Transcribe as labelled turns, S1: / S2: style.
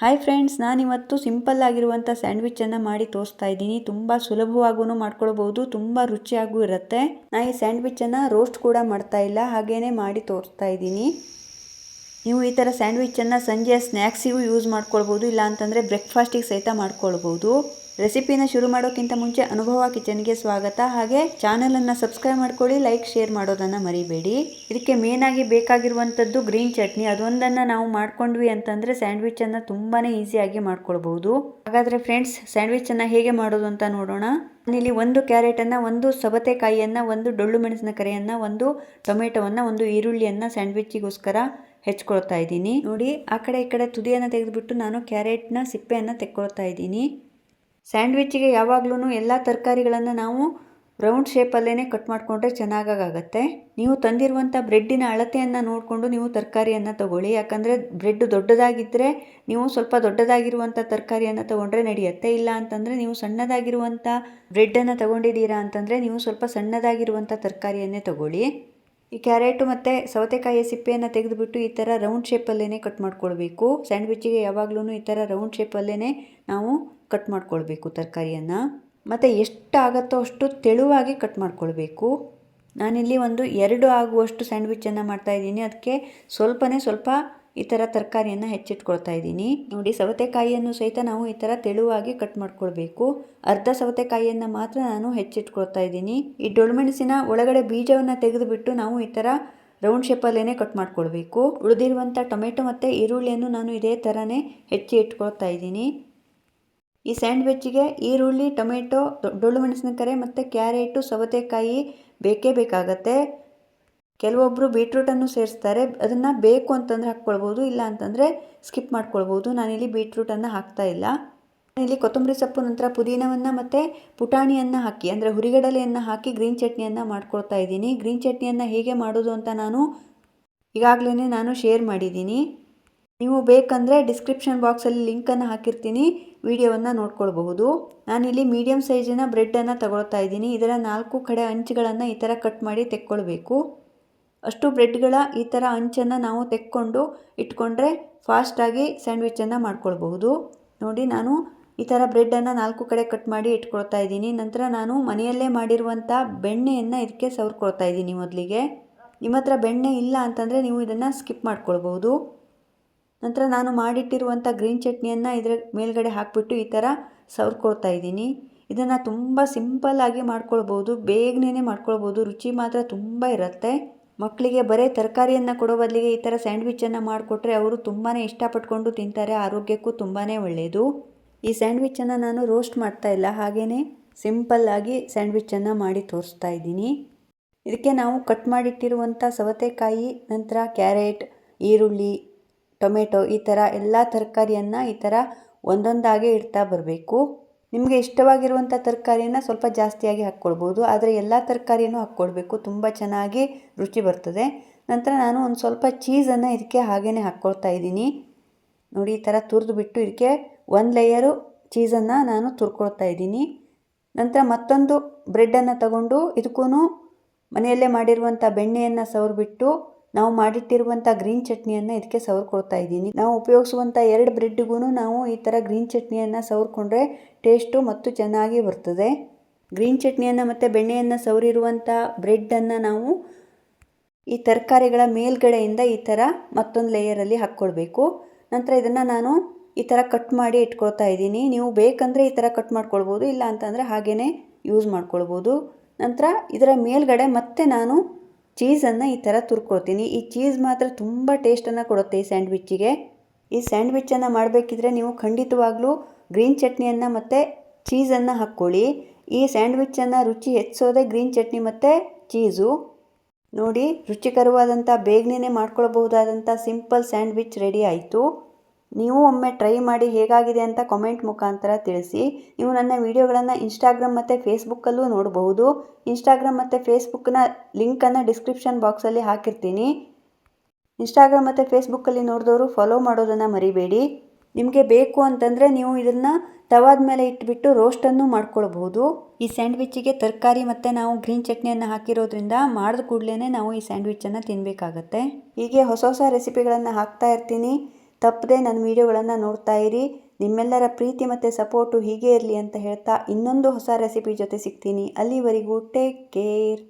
S1: Hi friends ನಾನಿವತ್ತು simple ಆಗಿರುವಂಥ ಸ್ಯಾಂಡ್ವಿಚನ್ನು ಮಾಡಿ ತೋರಿಸ್ತಾ ಇದ್ದೀನಿ. ತುಂಬ ಸುಲಭವಾಗೂ ಮಾಡ್ಕೊಳ್ಬೋದು, ತುಂಬ ರುಚಿಯಾಗೂ ಇರುತ್ತೆ. ನಾ ಈ ಸ್ಯಾಂಡ್ವಿಚನ್ನು ರೋಸ್ಟ್ ಕೂಡ ಮಾಡ್ತಾ ಇಲ್ಲ ಹಾಗೇ ಮಾಡಿ ತೋರಿಸ್ತಾ ಇದ್ದೀನಿ. ನೀವು ಈ ಥರ ಸ್ಯಾಂಡ್ವಿಚನ್ನು ಸಂಜೆ ಸ್ನ್ಯಾಕ್ಸಿಗೂ ಯೂಸ್ ಮಾಡ್ಕೊಳ್ಬೋದು ಇಲ್ಲ ಅಂತಂದರೆ ಬ್ರೇಕ್ಫಾಸ್ಟಿಗೆ ಸಹಿತ ಮಾಡ್ಕೊಳ್ಬೋದು. ರೆಸಿಪಿನ ಶುರು ಮಾಡೋಕ್ಕಿಂತ ಮುಂಚೆ ಅನುಭವ ಕಿಚನ್ಗೆ ಸ್ವಾಗತ. ಹಾಗೆ ಚಾನಲನ್ನು ಸಬ್ಸ್ಕ್ರೈಬ್ ಮಾಡ್ಕೊಳ್ಳಿ, ಲೈಕ್, ಶೇರ್ ಮಾಡೋದನ್ನು ಮರಿಬೇಡಿ. ಇದಕ್ಕೆ ಮೇನಾಗಿ ಬೇಕಾಗಿರುವಂಥದ್ದು ಗ್ರೀನ್ ಚಟ್ನಿ. ಅದೊಂದನ್ನು ನಾವು ಮಾಡ್ಕೊಂಡ್ವಿ ಅಂತಂದರೆ ಸ್ಯಾಂಡ್ವಿಚನ್ನು ತುಂಬಾ ಈಸಿಯಾಗಿ ಮಾಡ್ಕೊಳ್ಬೋದು. ಹಾಗಾದರೆ ಫ್ರೆಂಡ್ಸ್ ಸ್ಯಾಂಡ್ವಿಚನ್ನು ಹೇಗೆ ಮಾಡೋದು ಅಂತ ನೋಡೋಣ. ನಾನಿಲ್ಲಿ ಒಂದು ಕ್ಯಾರೆಟನ್ನು, ಒಂದು ಸಬತೆಕಾಯಿಯನ್ನು ಒಂದು ಡೊಳ್ಳು ಮೆಣಸಿನ ಕರೆಯನ್ನು, ಒಂದು ಟೊಮೆಟೊವನ್ನು, ಒಂದು ಈರುಳ್ಳಿಯನ್ನು ಸ್ಯಾಂಡ್ವಿಚ್ಚಿಗೋಸ್ಕರ ಹೆಚ್ಕೊಳ್ತಾ ಇದ್ದೀನಿ. ನೋಡಿ, ಆ ಕಡೆ ಈ ಕಡೆ ತುದಿಯನ್ನು ತೆಗೆದುಬಿಟ್ಟು ನಾನು ಕ್ಯಾರೆಟ್ನ ಸಿಪ್ಪೆಯನ್ನು ತೆಕ್ಕೊಳ್ತಾ ಇದ್ದೀನಿ. ಸ್ಯಾಂಡ್ವಿಚ್ಚಿಗೆ ಯಾವಾಗಲೂ ಎಲ್ಲ ತರಕಾರಿಗಳನ್ನು ನಾವು ರೌಂಡ್ ಶೇಪಲ್ಲೇ ಕಟ್ ಮಾಡಿಕೊಂಡ್ರೆ ಚೆನ್ನಾಗಾಗತ್ತೆ. ನೀವು ತಂದಿರುವಂಥ ಬ್ರೆಡ್ಡಿನ ಅಳತೆಯನ್ನು ನೋಡಿಕೊಂಡು ನೀವು ತರಕಾರಿಯನ್ನು ತಗೊಳ್ಳಿ. ಯಾಕಂದರೆ ಬ್ರೆಡ್ ದೊಡ್ಡದಾಗಿದ್ದರೆ ನೀವು ಸ್ವಲ್ಪ ದೊಡ್ಡದಾಗಿರುವಂಥ ತರಕಾರಿಯನ್ನು ತೊಗೊಂಡ್ರೆ ನಡೆಯುತ್ತೆ. ಇಲ್ಲ ಅಂತಂದರೆ ನೀವು ಸಣ್ಣದಾಗಿರುವಂಥ ಬ್ರೆಡ್ಡನ್ನು ತೊಗೊಂಡಿದ್ದೀರಾ ಅಂತಂದರೆ ನೀವು ಸ್ವಲ್ಪ ಸಣ್ಣದಾಗಿರುವಂಥ ತರಕಾರಿಯನ್ನೇ ತಗೊಳ್ಳಿ. ಈ ಕ್ಯಾರೆಟು ಮತ್ತು ಸೌತೆಕಾಯಿಯ ಸಿಪ್ಪೆಯನ್ನು ತೆಗೆದುಬಿಟ್ಟು ಈ ಥರ ರೌಂಡ್ ಶೇಪಲ್ಲೇ ಕಟ್ ಮಾಡ್ಕೊಳ್ಬೇಕು. ಸ್ಯಾಂಡ್ವಿಚ್ಚಿಗೆ ಯಾವಾಗಲೂ ಈ ಥರ ರೌಂಡ್ ಶೇಪಲ್ಲೇ ನಾವು ಕಟ್ ಮಾಡ್ಕೊಳ್ಬೇಕು ತರಕಾರಿಯನ್ನು. ಮತ್ತು ಎಷ್ಟು ಆಗುತ್ತೋ ಅಷ್ಟು ತೆಳುವಾಗಿ ಕಟ್ ಮಾಡ್ಕೊಳ್ಬೇಕು. ನಾನಿಲ್ಲಿ ಒಂದು ಎರಡು ಆಗುವಷ್ಟು ಸ್ಯಾಂಡ್ವಿಚ್ಚನ್ನು ಮಾಡ್ತಾಯಿದ್ದೀನಿ ಅದಕ್ಕೆ ಸ್ವಲ್ಪನೇ ಸ್ವಲ್ಪ ಈ ಥರ ತರಕಾರಿಯನ್ನು ಹೆಚ್ಚಿಟ್ಕೊಳ್ತಾ ಇದ್ದೀನಿ. ನೋಡಿ, ಸವತೆಕಾಯಿಯನ್ನು ಸಹಿತ ನಾವು ಈ ಥರ ತೆಳುವಾಗಿ ಕಟ್ ಮಾಡ್ಕೊಳ್ಬೇಕು. ಅರ್ಧ ಸವತೆಕಾಯಿಯನ್ನು ಮಾತ್ರ ನಾನು ಹೆಚ್ಚಿಟ್ಕೊಳ್ತಾ ಇದ್ದೀನಿ. ಈ ಡೊಳ್ಮೆಣಸಿನ ಒಳಗಡೆ ಬೀಜವನ್ನು ತೆಗೆದುಬಿಟ್ಟು ನಾವು ಈ ಥರ ರೌಂಡ್ ಶೇಪಲ್ಲೇ ಕಟ್ ಮಾಡ್ಕೊಳ್ಬೇಕು. ಉಳಿದಿರುವಂಥ ಟೊಮೆಟೊ ಮತ್ತು ಈರುಳ್ಳಿಯನ್ನು ನಾನು ಇದೇ ಥರನೇ ಹೆಚ್ಚಿ ಇಟ್ಕೊಳ್ತಾ ಇದ್ದೀನಿ. ಈ ಸ್ಯಾಂಡ್ವಿಚ್ಗೆ ಈರುಳ್ಳಿ, ಟೊಮೆಟೊ ಡೊಳ್ಳು ಮೆಣಸಿನಕಾಯಿ ಮತ್ತು ಕ್ಯಾರೆಟು, ಸವತೆಕಾಯಿ ಬೇಕೇ ಬೇಕಾಗತ್ತೆ. ಕೆಲವೊಬ್ಬರು ಬೀಟ್ರೂಟನ್ನು ಸೇರಿಸ್ತಾರೆ. ಅದನ್ನು ಬೇಕು ಅಂತಂದರೆ ಹಾಕ್ಕೊಳ್ಬೋದು, ಇಲ್ಲ ಅಂತಂದರೆ ಸ್ಕಿಪ್ ಮಾಡ್ಕೊಳ್ಬೋದು. ನಾನಿಲ್ಲಿ ಬೀಟ್ರೂಟನ್ನು ಹಾಕ್ತಾ ಇಲ್ಲ. ಇಲ್ಲಿ ಕೊತ್ತಂಬರಿ ಸೊಪ್ಪು ನಂತರ ಪುದೀನವನ್ನು ಮತ್ತು ಪುಟಾಣಿಯನ್ನು ಹಾಕಿ, ಅಂದರೆ ಹುರಿಗಡಲೆಯನ್ನು ಹಾಕಿ ಗ್ರೀನ್ ಚಟ್ನಿಯನ್ನು ಮಾಡ್ಕೊಳ್ತಾ ಇದ್ದೀನಿ. ಗ್ರೀನ್ ಚಟ್ನಿಯನ್ನು ಹೇಗೆ ಮಾಡೋದು ಅಂತ ನಾನು ಈಗಾಗಲೇ ನಾನು ಶೇರ್ ಮಾಡಿದ್ದೀನಿ. ನೀವು ಬೇಕಂದರೆ ಡಿಸ್ಕ್ರಿಪ್ಷನ್ ಬಾಕ್ಸಲ್ಲಿ ಲಿಂಕನ್ನು ಹಾಕಿರ್ತೀನಿ, ವಿಡಿಯೋವನ್ನು ನೋಡ್ಕೊಳ್ಬಹುದು. ನಾನಿಲ್ಲಿ ಮೀಡಿಯಮ್ ಸೈಜಿನ ಬ್ರೆಡ್ಡನ್ನು ತಗೊಳ್ತಾ ಇದ್ದೀನಿ. ಇದರ ನಾಲ್ಕು ಕಡೆ ಅಂಚುಗಳನ್ನು ಈ ಥರ ಕಟ್ ಮಾಡಿ ತೆಕ್ಕೊಳ್ಬೇಕು. ಅಷ್ಟು ಬ್ರೆಡ್ಗಳ ಈ ಥರ ಅಂಚನ್ನು ನಾವು ತೆಕ್ಕೊಂಡು ಇಟ್ಕೊಂಡ್ರೆ ಫಾಸ್ಟಾಗಿ ಸ್ಯಾಂಡ್ವಿಚನ್ನು ಮಾಡ್ಕೊಳ್ಬಹುದು. ನೋಡಿ ನಾನು ಈ ಥರ ಬ್ರೆಡ್ಡನ್ನು ನಾಲ್ಕು ಕಡೆ ಕಟ್ ಮಾಡಿ ಇಟ್ಕೊಳ್ತಾ ಇದ್ದೀನಿ. ನಂತರ ನಾನು ಮನೆಯಲ್ಲೇ ಮಾಡಿರುವಂಥ ಬೆಣ್ಣೆಯನ್ನು ಇದಕ್ಕೆ ಸವರ್ಕೊಳ್ತಾ ಇದ್ದೀನಿ ಮೊದಲಿಗೆ. ನಿಮ್ಮ ಹತ್ರ ಬೆಣ್ಣೆ ಇಲ್ಲ ಅಂತಂದರೆ ನೀವು ಇದನ್ನು ಸ್ಕಿಪ್ ಮಾಡ್ಕೊಳ್ಬೋದು ನಂತರ ನಾನು ಮಾಡಿಟ್ಟಿರುವಂಥ ಗ್ರೀನ್ ಚಟ್ನಿಯನ್ನು ಇದರ ಮೇಲ್ಗಡೆ ಹಾಕಿಬಿಟ್ಟು ಈ ಥರ ಸವರ್ಕೊಳ್ತಾ ಇದ್ದೀನಿ. ಇದನ್ನು ತುಂಬ ಸಿಂಪಲ್ಲಾಗಿ ಮಾಡ್ಕೊಳ್ಬೋದು ಬೇಗನೆ ಮಾಡ್ಕೊಳ್ಬೋದು ರುಚಿ ಮಾತ್ರ ತುಂಬ ಇರುತ್ತೆ. ಮಕ್ಕಳಿಗೆ ಬರೀ ತರಕಾರಿಯನ್ನು ಕೊಡೋ ಬದಲಿಗೆ ಈ ಥರ ಸ್ಯಾಂಡ್ವಿಚನ್ನು ಮಾಡಿಕೊಟ್ರೆ ಅವರು ತುಂಬಾ ಇಷ್ಟಪಟ್ಕೊಂಡು ತಿಂತಾರೆ, ಆರೋಗ್ಯಕ್ಕೂ ತುಂಬಾ ಒಳ್ಳೆಯದು ಈ ಸ್ಯಾಂಡ್ವಿಚನ್ನು ನಾನು ರೋಸ್ಟ್ ಮಾಡ್ತಾ ಇಲ್ಲ ಹಾಗೆಯೇ ಸಿಂಪಲ್ಲಾಗಿ ಸ್ಯಾಂಡ್ವಿಚನ್ನು ಮಾಡಿ ತೋರಿಸ್ತಾ ಇದ್ದೀನಿ. ಇದಕ್ಕೆ ನಾವು ಕಟ್ ಮಾಡಿಟ್ಟಿರುವಂಥ ಸವತೆಕಾಯಿ, ನಂತರ ಕ್ಯಾರೆಟ್, ಈರುಳ್ಳಿ, ಟೊಮೆಟೊ ಈ ಥರ ಎಲ್ಲ ತರಕಾರಿಯನ್ನು ಈ ಥರ ಒಂದೊಂದಾಗೆ ಇಡ್ತಾ ಬರಬೇಕು. ನಿಮಗೆ ಇಷ್ಟವಾಗಿರುವಂಥ ತರಕಾರಿಯನ್ನು ಸ್ವಲ್ಪ ಜಾಸ್ತಿಯಾಗಿ ಹಾಕ್ಕೊಳ್ಬೋದು. ಆದರೆ ಎಲ್ಲ ತರಕಾರಿಯನ್ನು ಹಾಕ್ಕೊಳ್ಬೇಕು ತುಂಬ ಚೆನ್ನಾಗಿ ರುಚಿ ಬರ್ತದೆ. ನಂತರ ನಾನು ಒಂದು ಸ್ವಲ್ಪ ಚೀಸನ್ನು ಇದಕ್ಕೆ ಹಾಗೇ ಹಾಕ್ಕೊಳ್ತಾ ಇದ್ದೀನಿ. ನೋಡಿ, ಈ ಥರ ತುರಿದು ಬಿಟ್ಟು ಇದಕ್ಕೆ ಒಂದು ಲೇಯರು ಚೀಸನ್ನು ನಾನು ತುರ್ಕೊಳ್ತಾ ಇದ್ದೀನಿ. ನಂತರ ಮತ್ತೊಂದು ಬ್ರೆಡ್ಡನ್ನು ತಗೊಂಡು ಇದಕ್ಕೂ ಮನೆಯಲ್ಲೇ ಮಾಡಿರುವಂಥ ಬೆಣ್ಣೆಯನ್ನು ಸವರ್ಬಿಟ್ಟು ನಾವು ಮಾಡಿಟ್ಟಿರುವಂಥ ಗ್ರೀನ್ ಚಟ್ನಿಯನ್ನು ಇದಕ್ಕೆ ಸವರ್ಕೊಳ್ತಾ ಇದ್ದೀನಿ. ನಾವು ಉಪಯೋಗಿಸುವಂಥ ಎರಡು ಬ್ರೆಡ್ಗೂ ನಾವು ಈ ಥರ ಗ್ರೀನ್ ಚಟ್ನಿಯನ್ನು ಸವರ್ಕೊಂಡ್ರೆ ಟೇಸ್ಟು ಮತ್ತು ಚೆನ್ನಾಗಿ ಬರ್ತದೆ. ಗ್ರೀನ್ ಚಟ್ನಿಯನ್ನು ಮತ್ತು ಬೆಣ್ಣೆಯನ್ನು ಸವರಿರುವಂಥ ಬ್ರೆಡ್ಡನ್ನು ನಾವು ಈ ತರಕಾರಿಗಳ ಮೇಲ್ಗಡೆಯಿಂದ ಈ ಥರ ಮತ್ತೊಂದು ಲೇಯರಲ್ಲಿ ಹಾಕ್ಕೊಳ್ಬೇಕು ನಂತರ ಇದನ್ನು ನಾನು ಈ ಥರ ಕಟ್ ಮಾಡಿ ಇಟ್ಕೊಳ್ತಾ ಇದ್ದೀನಿ. ನೀವು ಬೇಕಂದರೆ ಈ ಥರ ಕಟ್ ಮಾಡ್ಕೊಳ್ಬೋದು, ಇಲ್ಲ ಅಂತಂದರೆ ಹಾಗೇ ಯೂಸ್ ಮಾಡ್ಕೊಳ್ಬೋದು. ನಂತರ ಇದರ ಮೇಲ್ಗಡೆ ಮತ್ತೆ ನಾನು ಚೀಸನ್ನು ಈ ಥರ ತುರ್ಕೊಳ್ತೀನಿ. ಈ ಚೀಸ್ ಮಾತ್ರ ತುಂಬ ಟೇಸ್ಟನ್ನು ಕೊಡುತ್ತೆ ಈ ಸ್ಯಾಂಡ್ವಿಚ್ಚಿಗೆ. ಈ ಸ್ಯಾಂಡ್ವಿಚ್ಚನ್ನು ಮಾಡಬೇಕಿದ್ರೆ ನೀವು ಖಂಡಿತವಾಗ್ಲೂ ಗ್ರೀನ್ ಚಟ್ನಿಯನ್ನು ಮತ್ತು ಚೀಸನ್ನು ಹಾಕ್ಕೊಳ್ಳಿ. ಈ ಸ್ಯಾಂಡ್ವಿಚ್ಚನ್ನು ರುಚಿ ಹೆಚ್ಚೋದೇ ಗ್ರೀನ್ ಚಟ್ನಿ ಮತ್ತು ಚೀಸು. ನೋಡಿ, ರುಚಿಕರವಾದಂಥ ಬೇಗನೆ ಮಾಡ್ಕೊಳ್ಬಹುದಾದಂಥ ಸಿಂಪಲ್ ಸ್ಯಾಂಡ್ವಿಚ್ ರೆಡಿ ಆಯಿತು. ನೀವು ಒಮ್ಮೆ ಟ್ರೈ ಮಾಡಿ ಹೇಗಾಗಿದೆ ಅಂತ ಕಾಮೆಂಟ್ ಮುಖಾಂತರ ತಿಳಿಸಿ. ನೀವು ನನ್ನ ವೀಡಿಯೋಗಳನ್ನು ಇನ್ಸ್ಟಾಗ್ರಾಮ್ ಮತ್ತು ಫೇಸ್ಬುಕ್ಕಲ್ಲೂ ನೋಡಬಹುದು. ಇನ್ಸ್ಟಾಗ್ರಾಮ್ ಮತ್ತು ಫೇಸ್ಬುಕ್ನ ಲಿಂಕನ್ನು ಡಿಸ್ಕ್ರಿಪ್ಷನ್ ಬಾಕ್ಸಲ್ಲಿ ಹಾಕಿರ್ತೀನಿ. ಇನ್ಸ್ಟಾಗ್ರಾಮ್ ಮತ್ತು ಫೇಸ್ಬುಕ್ಕಲ್ಲಿ ನೋಡಿದವರು ಫಾಲೋ ಮಾಡೋದನ್ನು ಮರಿಬೇಡಿ. ನಿಮಗೆ ಬೇಕು ಅಂತಂದರೆ ನೀವು ಇದನ್ನು ತವಾದ ಮೇಲೆ ಇಟ್ಬಿಟ್ಟು ರೋಸ್ಟನ್ನು ಮಾಡ್ಕೊಳ್ಬಹುದು. ಈ ಸ್ಯಾಂಡ್ವಿಚ್ಚಿಗೆ ತರಕಾರಿ ಮತ್ತು ನಾವು ಗ್ರೀನ್ ಚಟ್ನಿಯನ್ನು ಹಾಕಿರೋದ್ರಿಂದ ಮಾಡಿದ ಕೂಡಲೇ ನಾವು ಈ ಸ್ಯಾಂಡ್ವಿಚ್ಚನ್ನು ತಿನ್ನಬೇಕಾಗತ್ತೆ ಹೀಗೆ ಹೊಸ ಹೊಸ ರೆಸಿಪಿಗಳನ್ನು ಹಾಕ್ತಾ ಇರ್ತೀನಿ. ತಪ್ಪದೆ ನನ್ನ ವಿಡಿಯೋಗಳನ್ನು ನೋಡ್ತಾ ಇರಿ. ನಿಮ್ಮೆಲ್ಲರ ಪ್ರೀತಿ ಮತ್ತು ಸಪೋರ್ಟು ಹೀಗೆ ಇರಲಿ ಅಂತ ಹೇಳ್ತಾ ಇನ್ನೊಂದು ಹೊಸ ರೆಸಿಪಿ ಜೊತೆ ಸಿಗ್ತೀನಿ. ಅಲ್ಲಿವರೆಗೂ ಟೇಕ್ ಕೇರ್